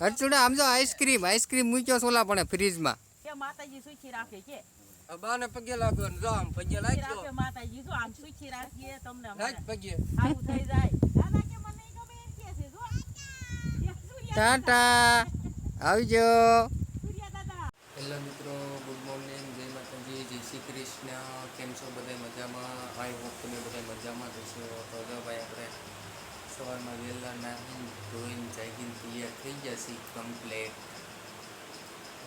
હરચુડા આમ જો ice cream ice cream મૂક્યો છે પણ ફ્રીજમાં. કે માતાજી સુખી રાખે કે? બાને પગે લાગ્યો ને જો આમ પગે સુખી માતાજી જો આમ સુખી રાખીએ તમને રાખ પગે. સારું થઈ જાય. દાદા કે મને ગમે એમ કે છે જો. ટાટા. આવજો. હેલો મિત્રો ગુડ મોર્નિંગ. જય માતાજી જય શ્રી કૃષ્ણ. કેમ છો? બધા મજામાં? આઈ હોપ તમે બધા મજામાં જશો તો ભાઈ આપણે સવારમાં વહેલા નાહી, ધોઈને જાગીને તૈયાર થઈ ગયા છીએ કમ્પ્લેટ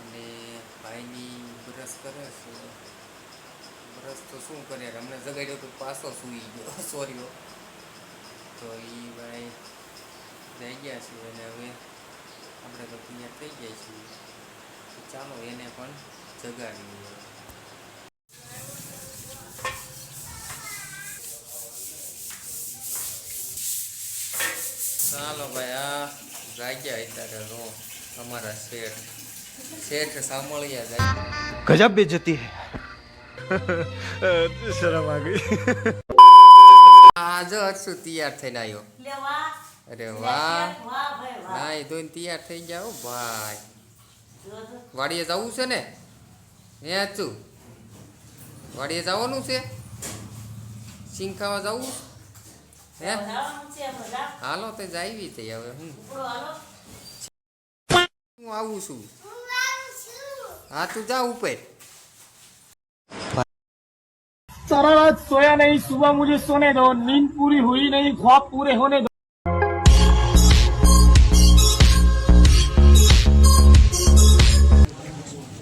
અને ભાઈની બ્રશ કરે છે. બ્રશ તો શું કરે? હમણાં જગાડ્યો તો પાછો સૂઈ ગયો. સોર્યો તો એ ભાઈ જઈ ગયા છે અને હવે આપણે તો તૈયાર થઈ ગયા છીએ. ચાલો એને પણ જગાડીએ. ચાલો ભાઈ આ જાગ્યા અત્યારે રો અમારા શેઠ. શેઠ સાંભળ્યા જાય ગજબ બેજતી હે. શરમ આ ગઈ. આજે હર્ષુ તૈયાર થઈને આવ્યો અરે વાહ. ના એ ધોઈને તૈયાર થઈ ગયા ભાઈ. વાડીએ જવું છે ને? હે હર્ષુ વાડીએ જવાનું છે? સિંખાવા જવું હે જવાનું છે બધા હાલો તો જાવી તે હવે હું ઉપડો હાલો હું આવું છું હા તું જા ઉપર सारा रात सोया नहीं सुबह मुझे सोने दो नींद पूरी हुई नहीं ख्वाब पूरे होने दो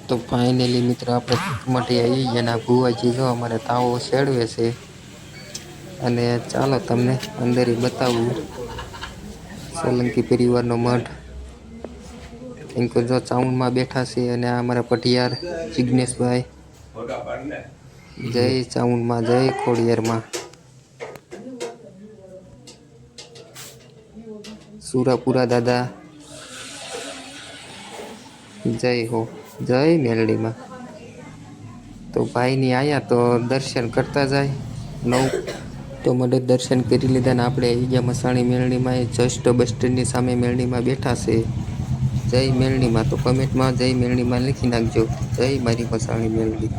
તો ફાઇનલી મિત્રો આપણે માટે આવી ગયા અને આ ભુવાજી જો અમારે તાવો શેડવે છે અને ચાલો તમને અંદર બતાવું. સોલંકી પરિવારનો મઠ કેમ કે જો ચાઉનમાં બેઠા છે અને આ અમારા પટિયાર જિજ્ઞેશભાઈ જય ચાઉનમાં, જય ખોડિયારમાં. સુરાપુરા દાદા. જય હો, જય મેલડીમાં. તો ભાઈની આયા તો દર્શન કરતા જાય. નવ તો મને દર્શન કરી લીધા ને આપણે આવી ગયા મસાણી મેળણીમાં એ જસ્ટ બસ સ્ટેન્ડની સામે મેળણીમાં બેઠા છે. જય મેળણીમાં તો કમેન્ટમાં જય મેળણીમાં લખી નાખજો. જય મારી મસાણી મેળણી.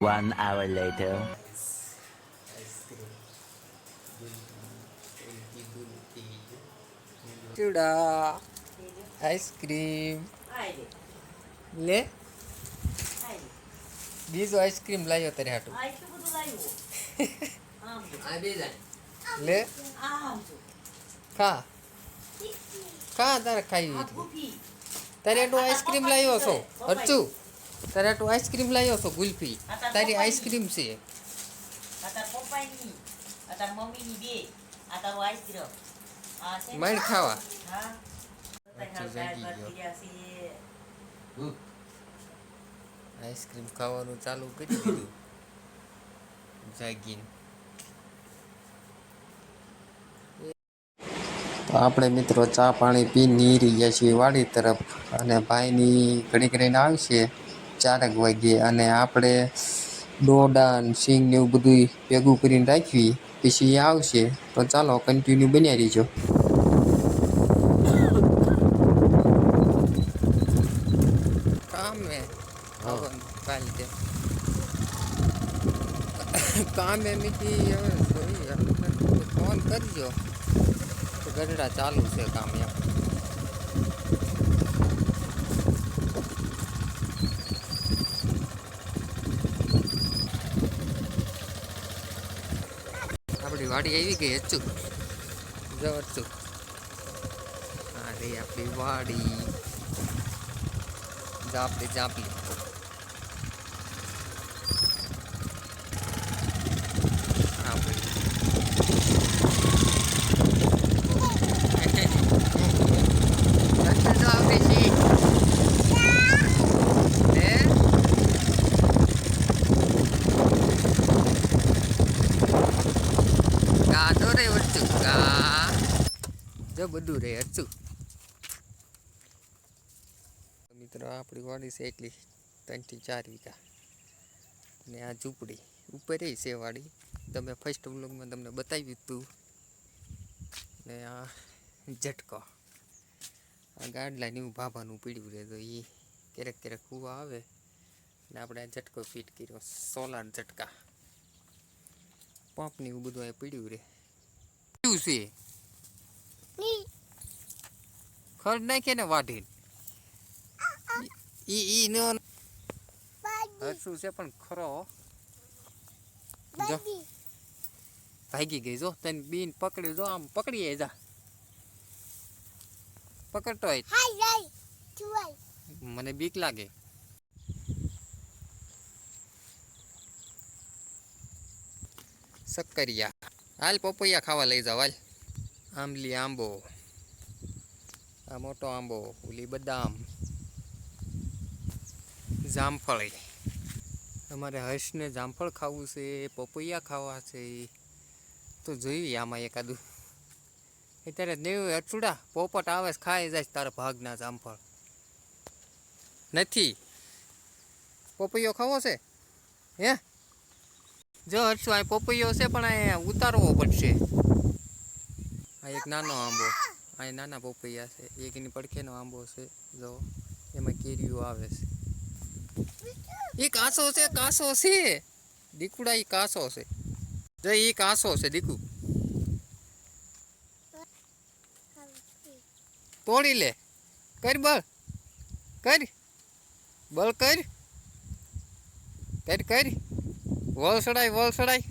One hour later. ચૂડા આઈસ્ક્રીમ લે? બીજો આઈસ્ક્રીમ લાવ્યો તારે હાટું આ એટલું બધું લાવ્યું આમ જો આ બે લે આમ જો ખા ખા તારે ખાઈ આ એટલે ભૂખી તારે એટલું આઈસ્ક્રીમ લાવ્યો છો હરચુ તારે એટલું આઈસ્ક્રીમ લાવ્યો છો ગુલ્ફી તારી આઈસ્ક્રીમ છે આ તાર પપ્પાની આ તાર મમ્મીની બે આ તારું આઈસ્ક્રીમ આ છે ને? માણ ખાવા હા અચ્છા, જાગી ગયો. ગયો આઈસ્ક્રીમ ખાવાનું ચાલુ કરી દીધું. જાગીને. આપણે મિત્રો ચા પાણી પી ની ગયા છીએ વાડી તરફ. અને ભાઈની ઘડી કરીને આવશે ચારક વાગ્યે અને આપણે ડોડા સિંગ ને એવું બધું ભેગું કરીને રાખવી. પછી આવશે. તો ચાલો કન્ટિન્યુ બન્યા રહીજો કામે હવન કાલ દે કામે હવે જોઈએ હવે ફોન કરજો. તો ગઢડા ચાલુ છે કામ એમ. આપણી વાડી આવી ગઈ અચૂક જો હચું અરે આપણી વાડી. જાપલી જાપલી આપણી રસ્તે તો આવડે છે હે ગાધો રે વચ્ચું ગા જો બધું રે, હચું. મિત્રો, આપણી વાડી છે એટલી ત્રણથી ચાર વીઘા. ને આ ઝૂંપડી, ઉપર છે વાડી. તમે ફર્સ્ટ બ્લોગમાં તમને બતાવ્યું હતું ને આ ઝટકો. આ ગાડલાને એવું ભાભાનું પીડ્યું રહે તો એ ક્યારેક ક્યારેક કૂવા આવે. ને આપણે આ ઝટકો ફિટ કર્યો, સોલાર ઝટકા. પંપ ને એવું બધું આ પીડ્યું રહે શું છે ખર્ચ નાખે ને વાઢીને ઈ ઈ નો હરસું છે પણ ખરો હો. જો ભાગી ગઈ જો તને બીન પકડી જો આમ પકડી જા પકડતો હોય મને બીક લાગે સક્કરિયા. હાલ પપૈયા ખાવા લઈ જાવ હાલ. આંબલી, આંબો. આ મોટો આંબો, ઓલી બદામ. જામફળી. અમારે હર્ષને જામફળ ખાવું છે, પપૈયા ખાવા છે. તો જોઈએ આમાં એકાદું. અત્યારે નેવું અચુડા પોપટ આવે ખાઈ જાય તારા ભાગના જામફળ. નથી. પપૈયો ખાવો છે? હે? જો હર્ષો, આ પપૈયો છે પણ આ ઉતારવો પડશે. આ એક નાનો આંબો. આ નાના પોપૈયા છે. એક એની પડખેનો આંબો છે. જો, એમાં કેરીઓ આવે છે. એ કાંસો છે, કાસો છે. દીકુડા એ કાંસો છે. જો એ કાંસો છે, દીકુ. તોડી લે. કર બળ. કર. બળ કર. કર કર. વળ સડાય વોલ સડાય.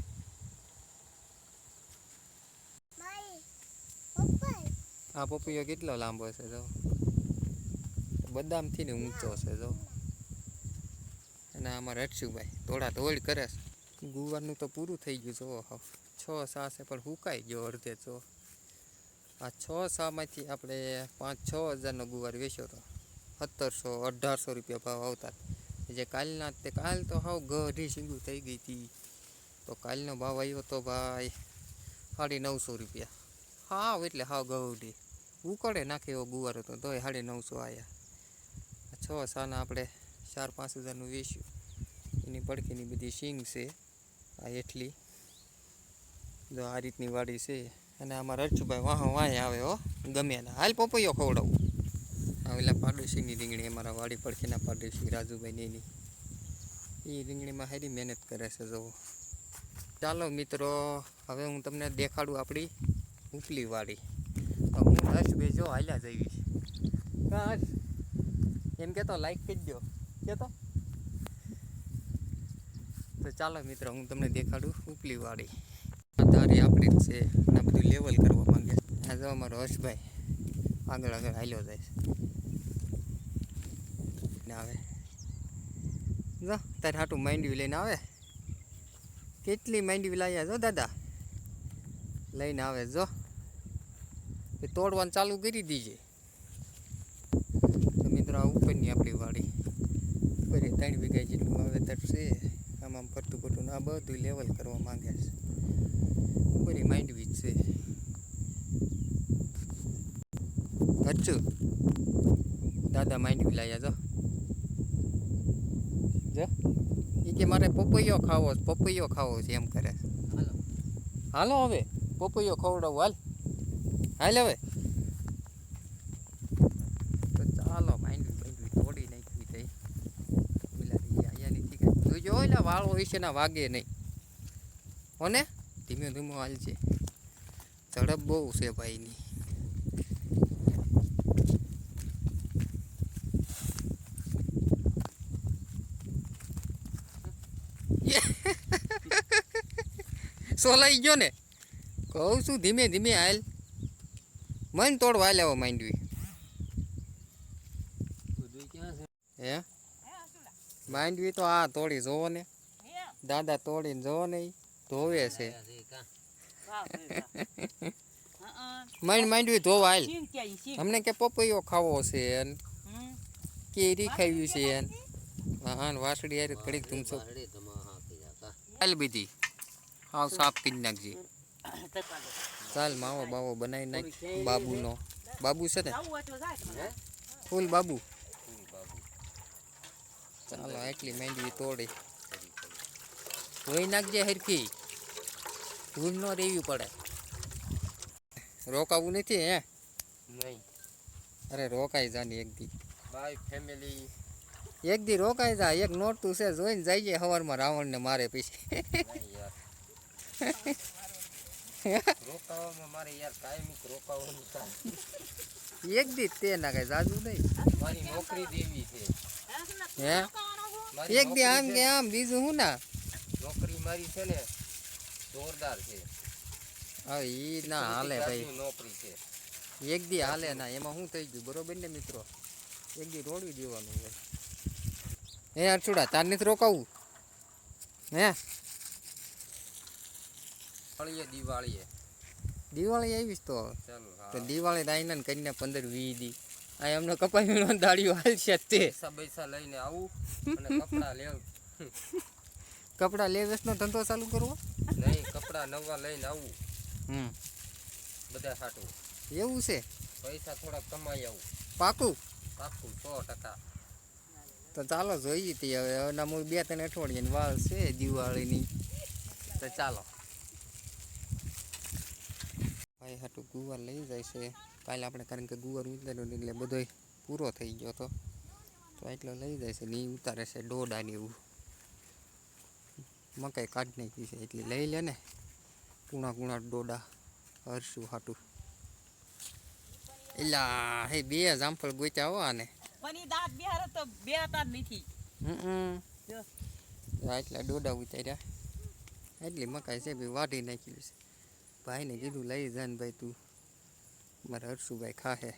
આ પપૈયો કેટલો લાંબો છે જો. બદામથી ને ઊંચો છે જો. અને આમાં રટશુભાઈ થોડા ધોળ કરે છે. ગુવારનું તો પૂરું થઈ ગયું જો. હાવ. છ સા છે પણ હુકાઈ ગયો અડધે જો. આ છ સામાંથી આપણે પાંચ છ હજારનો ગુવાર વેચ્યો હતો સત્તરસો અઢારસો રૂપિયા ભાવ આવતા જે કાલના તે કાલ તો હાવ ગઢી સીંગું થઈ ગઈ હતી તો કાલનો ભાવ આવ્યો તો ભાઈ સાડી નવસો રૂપિયા. હાવ એટલે હાવ ગૌડી ઉકળે નાખે એવો ગુવાર હતો તોય સાડી નવસો આવ્યા છ સાના આપણે ચાર પાંચ હજારનું વેચ્યું. એની પડખીની બધી શીંગ છે, આ એટલી. જો આ રીતની વાડી છે. અને આમાં રચુભાઈ વાહ વાંય આવે હો ગમે હાલ પપૈયો ખવડાવું. આ ઓલા પાડોશીની રીંગણી અમારા વાડી પડખીના પાડોશી રાજુભાઈ એની એ રીંગણીમાં સારી મહેનત કરે છે જો ચાલો મિત્રો, હવે હું તમને દેખાડું આપણી ઉપલી વાડી. તો હું હર્ષભાઈ જો હાલ્યા જઈશ હર્ષ એમ કહેતો લાઈક કરી દો કહેતો તો ચાલો મિત્રો, હું તમને દેખાડું ઉપલી વાડી. તારી આપણી છે બધું લેવલ કરવા માંગે છે. જો અમારો હર્ષભાઈ આગળ આગળ હાલ્યો જાય છે. ને આવે. જો, તારે હાટું માંડવી લઈને આવે. કેટલી માંડવી લાવ્યા જો દાદા? લઈને આવે, જો. એ તોડવાનું ચાલુ કરી દીજે. તો મિત્રો, આ ઉપરની આપણી વાડી. ઉપર ત્રણ વીઘા જેટલું વાવેતર છે. આમાં ફરતું ફરતું આ બધું લેવલ કરવા માંગે છે. ઉપર માંડવી છે. અચ્છું દાદા માંડવી લાવ્યા જો એ કે મારે પપૈયો ખાવો છે પપૈયો ખાવો છે એમ કરે. હાલો. હવે પપૈયો ખવડાવું હાલ. હાલ હવે. તો ચાલો માંડવી માંડવી તોડી નાખવી થઈ પેલા અહીંયા નથી કાંઈ જોજો એટલે વાળો હોય છે ના વાગે નહીં. હોને? ધીમે ધીમે હાલ છે ઝડપ બહુ છે ભાઈની. સોલાઈ ગયો ને કહું છું ધીમે ધીમે હાલ. મન તોડવા હાલ આવો માંડવી. હે? માંડવી તો આ તોડી જોવો ને. દાદા તોડીને જોવો ને ધોવે છે. માંડ માંડવી ધોવા હાલ. અમને કે પપૈયો ખાવો છે કેરી ખાવી છે એન. હા વાસડી યાર ઘડીક ધૂમસો હાલ બીજી. હાવ સાફ કરી નાખજે. ચાલ માવો બાવો બનાવી નાખ બાબુનો. બાબુ છે ને? ફૂલ બાબુ. ચાલો એટલી માંડવી તોડી. ધોઈ નાખજે હરખી. ભૂલ ન રેવી પડે. રોકાવું નથી હે? નહીં. અરે રોકાઈ જા ને એક દી. Bye family. એક દી રોકાઈ જા એક નોરતું છે જોઈને જઈએ સવારમાં રાવણને મારે પછી. રોકાવામાં મારે યાર કાયમિક રોકાવાનું થાય એક દી તે ના કઈ જાજુ નહીં. મારી નોકરી દેવી છે. હે? એક દી આમ કે આમ બીજું હું ના? નોકરી મારી છે ને જોરદાર છે. હવે ઈ ના હાલે ભાઈ. નોકરી છે. એક દી હાલે ના એમાં શું થઈ ગયું બરોબર ને મિત્રો? એક દી રોડવી દેવાનું હોય. હે અરછુડા તાર નથી રોકાવું? હે? દિવાળીએ દિવાળીએ. દિવાળી આવીશ તો. ચાલો તો દિવાળી દાઈને કરીને પંદર વી દી. આ એમને કપાઈ વીણો દાડીઓ હાલશે તે. પૈસા પૈસા લઈને આવું અને કપડા લેવ. કપડા લે વેચનો ધંધો ચાલુ કરવો? નહીં કપડા નવા લઈને આવું. હમ. બધા સાટું એવું છે? પૈસા થોડા કમાઈ આવું. પાકું? પાકું સો ટકા. તો ચાલો જોઈએ તે હવે. હવે બે ત્રણ અઠવાડિયાની વાળ છે દિવાળીની. તો ચાલો. ભાઈ હાટું ગુવાર લઈ જાય છે. કાલે આપણે કારણ કે ગુવાર ઉતાર્યો એટલે બધો પૂરો થઈ ગયો હતો. તો એટલો લઈ જાય છે ને ઉતારે છે દોડા ને એવું મકાઈ કાઢી નાખી છે એટલે લઈ લે ને. કુણા કુણા ડોડા હરશું હાટું. એલા હે બે જામફળ ગોચ્યા હો આને. પણ ઈ દાંત બિહારે તો બે હતા નથી. હમ. એટલા ડોડા ઉતાર્યા. એટલી મકાઈ છે ભાઈ વાઢી નાખી છે. ભાઈને કીધું લઈ જાન ભાઈ તું. મારા હર્ષુભાઈ ખાહે.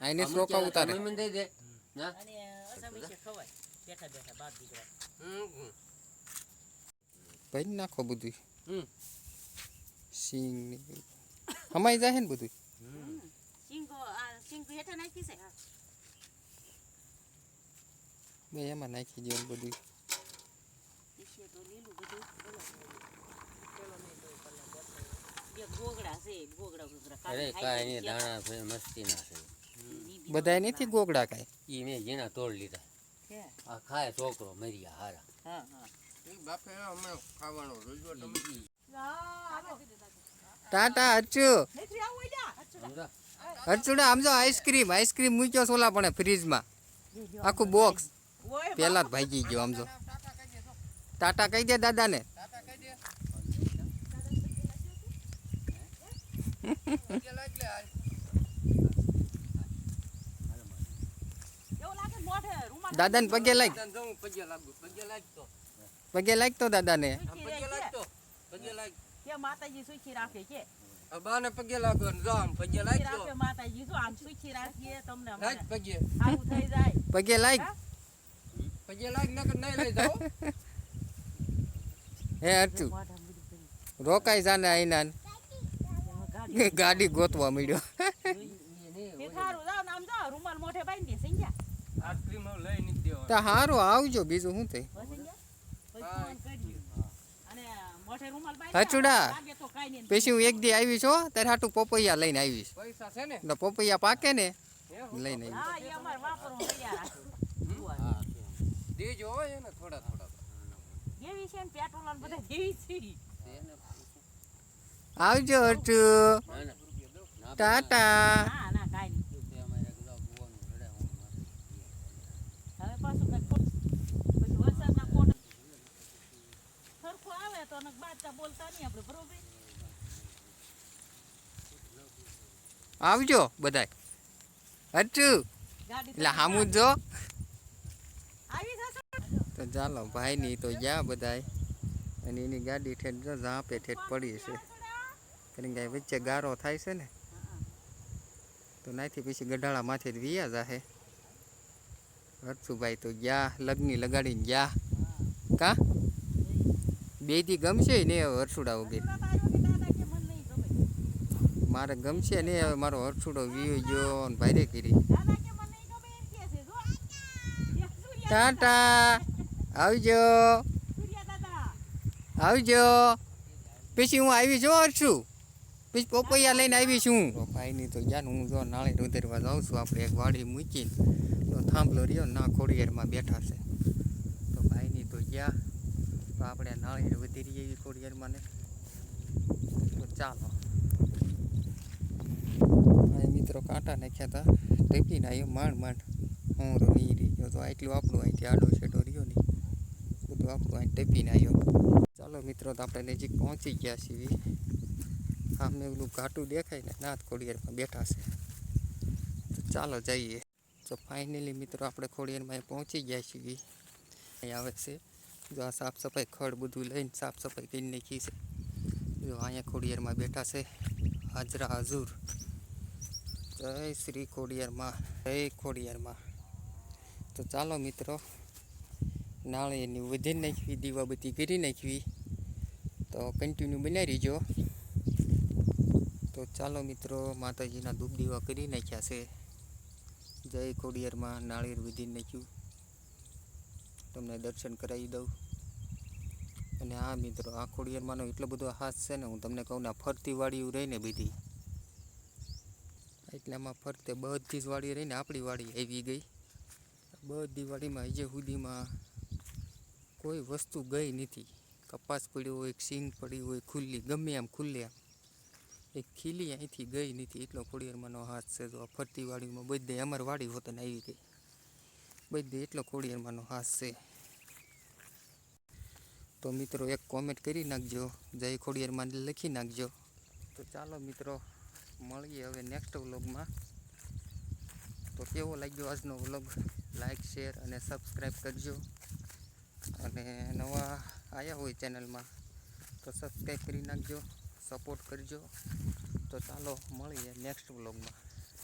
આઈને શોકા ઉતારે. મને દે. ના? અને અસામી છે ખવાય. બેઠા બેઠા બાપ દીકરા. હમ ભાઈ નાખો બધું હમ. સિંગ. હમાઈ જાય ને બધું સિંગો આ સિંગ હેઠા નાખી છે? મેં એમાં નાખી દઉં બધું તો લીલું બધું બે ગોગડા છે ગોગડા ગોગડા અરે કાંઈ નહીં દાણા ભાઈ મસ્તી ના છે ઈ બધાય નથી ગોગડા કાંઈ? એ મેં ઝીણા તોડ લીધા. છે. આ ખાય છોકરો મર્યા હારા. હા હા. બાપે અમે ખાવાનો રોજો તમે ટાટા અચ્છુ. હરચુડા આમ જો. આઈસ્ક્રીમ આઈસ્ક્રીમ મૂક્યો છોલા પણ ફ્રીજમાં. આખું બોક્સ પહેલાં પહેલા જ ભાગી ગયો આમ જો. ટાટા કહી દે દાદાને એવું લાગે મોઢે રૂમાલ દાદાને પગે લાગ. પગે લાગતો. દાદાને? આમ પગે લાગતો પગે લાગ કે માતાજી સુખી રાખે કે? બાને પગે લાગો ને જો આમ પગે સુખી માતાજી શું આમ સુખી રાખીએ તમને લાગ પગે. સારું થઈ જાય. પગે લાગ. પગે લાગ નકર નહીં લઈ જાઓ. હે રોકાઈ જાને આઈના ગાડી ગોતવા મળ્યો સારું તો હારું આવજો બીજું શું થઈ હચુડા. પછી હું. એક દી આવી છો ત્યારે હાટું પોપૈયા લઈને આવીશ પૈસા છે ને? એટલે પોપૈયા પાકે ને લઈને આવીશ દેજો થોડા થોડા દેવી છે ને પેટ્રોલ ને બધા દેવી છે આવજો ના ના ના ટાટા. ના ના આવજો બધા હરચુ એટલે હામું જો તો ચાલો, ભાઈની તો ગયા બધાય. અને એની ગાડી ઠેઠ જો ઝાંપે ઠેઠ પડી છે કારણ કે વચ્ચે ગારો થાય છે ને તો નાથી પછી ગઢાળા માથે જ વિયા જાહે. હરસુભાઈ તો ગયા લગ્ની લગાડીને ગયા. કા? બે દી ગમશે ને હવે હરસુડા વગેરે? દાદા કે મન નહીં ગમે મારે ગમશે ને હવે મારો હરસુડો વિયો ગયો ને ભારે કરી. દાદા કે મન નહીં ગમે એમ કહે છે જો એ સૂર્યા ટાટા! આવજો. સૂર્યા દાદા. આવજો. પછી હું આવી છું હરસુ પછી પોપૈયા લઈને આવી છું. ભાઈની તો જાન હું જો નાળે ઉતરવા જાઉં છું, આપણે એક વાડી મૂકીને તો થાંભલો રહ્યો ના ખોડિયારમાં બેઠા છે. તો ભાઈની તો ગયા તો આપણે નાળે વધી રહીએ એવી ખોડિયારમાં ને. તો ચાલો. મિત્રો કાંટા નાખ્યા હતા ટેપીને આવ્યો માંડ માંડ. હું રો નહીં રહી ગયો. તો આટલું આપણું અહીંથી આડો છેડો રહ્યો નહીં. બધું આપણું અહીં ટેપીને આવ્યો ચાલો મિત્રો, તો આપણે નજીક પહોંચી ગયા છીએ. આમને પેલું ઘાટું દેખાય ને, નાથ ખોડિયારમાં બેઠા છે. તો ચાલો જઈએ. તો ફાઇનલી મિત્રો આપણે ખોડિયારમાં પહોંચી ગયા છીએ. અહીં આવે છે. જો આ સાફ સફાઈ ખડ બધું લઈને સાફ સફાઈ કરી નાખી છે. જો અહીંયા ખોડિયારમાં બેઠા છે. હાજરા હાજુર. જય શ્રી ખોડિયારમાં, જય ખોડિયારમાં. તો ચાલો મિત્રો, નાળિયેરની વધી નાખવી, દીવાબત્તી કરી નાખવી. તો કન્ટિન્યુ બનાવી રહીજો તો ચાલો મિત્રો, માતાજીના ધૂપ દીવા કરી નાખ્યા છે. જય ખોડિયારમાં નાળિયેર વિધી નાખ્યું. તમને દર્શન કરાવી દઉં. અને આ મિત્રો, આ ખોડિયારમાંનો એટલો બધો હાથ છે ને, હું તમને કહું ને ફરતી વાળી રહીને બધી. એટલામાં ફરતે બધી જ વાડી રહીને આપણી વાડી આવી ગઈ. બધી વાડીમાં હજે સુધીમાં કોઈ વસ્તુ ગઈ નથી. કપાસ પડ્યો હોય સિંગ પડી હોય, ખુલ્લી, ગમે આમ ખુલ્લી આમ. એક ખીલી અહીંથી ગઈ નથી. એટલો ખોડિયારમાંનો હાથ છે. તો ફરતી વાડીમાં બધે અમારી વાડી હોતને આવી ગઈ. બધે એટલો ખોડિયારમાંનો હાથ છે. તો મિત્રો એક કોમેન્ટ કરી નાખજો. જય ખોડિયારમાં લખી નાખજો. તો ચાલો મિત્રો, મળીએ હવે નેક્સ્ટ વ્લોગમાં તો કેવો લાગ્યો આજનો વ્લોગ લાઈક શેર અને સબસ્ક્રાઈબ કરજો. અને નવા આવ્યા હોય ચેનલમાં તો સબસ્ક્રાઈબ કરી નાખજો. સપોર્ટ કરજો. તો ચાલો મળીએ નેક્સ્ટ વ્લોગમાં.